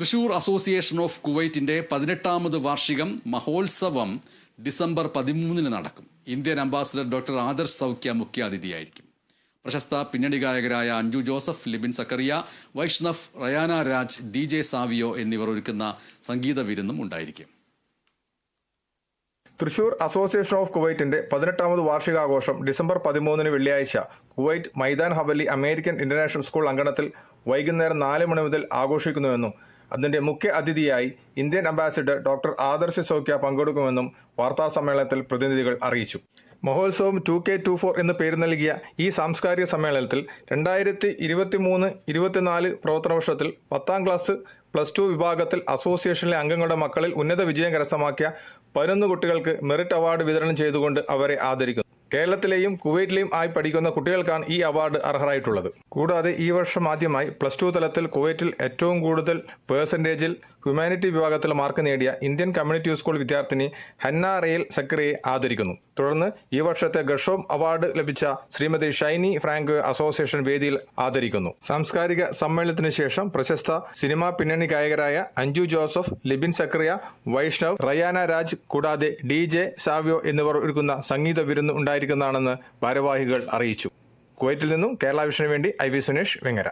Thrissur association of കുവൈറ്റിന്റെ പതിനെട്ടാമത് വാർഷികം മഹോത്സവം ഡിസംബർ പതിമൂന്നിന് നടക്കും. Indian ambassador doctor Adarsh Saukhya മുഖ്യാതിഥിയായിരിക്കും. പ്രശസ്ത പിന്നണി ഗായകരായ Anju Joseph Libin Zacharia Vaishnav Rayana Raj D J Savio എന്നിവർ ഒരുക്കുന്ന സംഗീത വിരുന്നും ഉണ്ടായിരിക്കും. തൃശൂർ അസോസിയേഷൻ ഓഫ് കുവൈറ്റിന്റെ പതിനെട്ടാമത് വാർഷികാഘോഷം ഡിസംബർ പതിമൂന്നിന് വെള്ളിയാഴ്ച Kuwait Maidan Hawally American international school അങ്കണത്തിൽ വൈകുന്നേരം നാല് മണി മുതൽ ആഘോഷിക്കുന്നുവെന്നും അതിന്റെ മുഖ്യ അതിഥിയായി Indian ambassador doctor Adarsh Swaika പങ്കെടുക്കുമെന്നും വാർത്താസമ്മേളനത്തിൽ പ്രതിനിധികൾ അറിയിച്ചു. മഹോത്സവം ടു കെ ടു ഫോർ എന്ന് പേര് നൽകിയ ഈ സാംസ്കാരിക സമ്മേളനത്തിൽ രണ്ടായിരത്തി ഇരുപത്തി മൂന്ന് ഇരുപത്തിനാല് പ്രവർത്തന വർഷത്തിൽ പത്താം ക്ലാസ് പ്ലസ് ടു വിഭാഗത്തിൽ അസോസിയേഷനിലെ അംഗങ്ങളുടെ മക്കളിൽ ഉന്നത വിജയം കരസ്ഥമാക്കിയ പതിനൊന്ന് കുട്ടികൾക്ക് മെറിറ്റ് അവാർഡ് വിതരണം ചെയ്തുകൊണ്ട് അവരെ ആദരിക്കുന്നു. കേരളത്തിലെയും കുവൈറ്റിലെയും ആയി പഠിക്കുന്ന കുട്ടികൾക്കാണ് ഈ അവാർഡ് അർഹരായിട്ടുള്ളത്. കൂടാതെ ഈ വർഷം ആദ്യമായി പ്ലസ് ടു തലത്തിൽ കുവൈറ്റിൽ ഏറ്റവും കൂടുതൽ പേഴ്സന്റേജിൽ ഹ്യൂമാനിറ്റി വിഭാഗത്തിൽ മാർക്ക് നേടിയ ഇന്ത്യൻ കമ്മ്യൂണിറ്റി സ്കൂൾ വിദ്യാർത്ഥിനി ഹന്ന റെയിൽ സക്രിയെ ആദരിക്കുന്നു. തുടർന്ന് ഈ വർഷത്തെ ഗർഷോം അവാർഡ് ലഭിച്ച ശ്രീമതി ഷൈനി ഫ്രാങ്ക് അസോസിയേഷൻ വേദിയിൽ ആദരിക്കുന്നു. സാംസ്കാരിക സമ്മേളനത്തിന് ശേഷം പ്രശസ്ത സിനിമാ പിന്നണി ഗായകരായ അഞ്ജു ജോസഫ് ലിബിൻ സക്രിയ വൈഷ്ണവ് റയാന രാജ് കൂടാതെ ഡി ജെ സാവ്യോ എന്നിവർ ഒരുക്കുന്ന സംഗീത വിരുന്ന് ഉണ്ടായിരിക്കുന്നതാണെന്ന് ഭാരവാഹികൾ അറിയിച്ചു. കുവൈറ്റിൽ നിന്നും കേരള വിഷനു വേണ്ടി ഐ വി സുനേഷ് വെങ്ങര.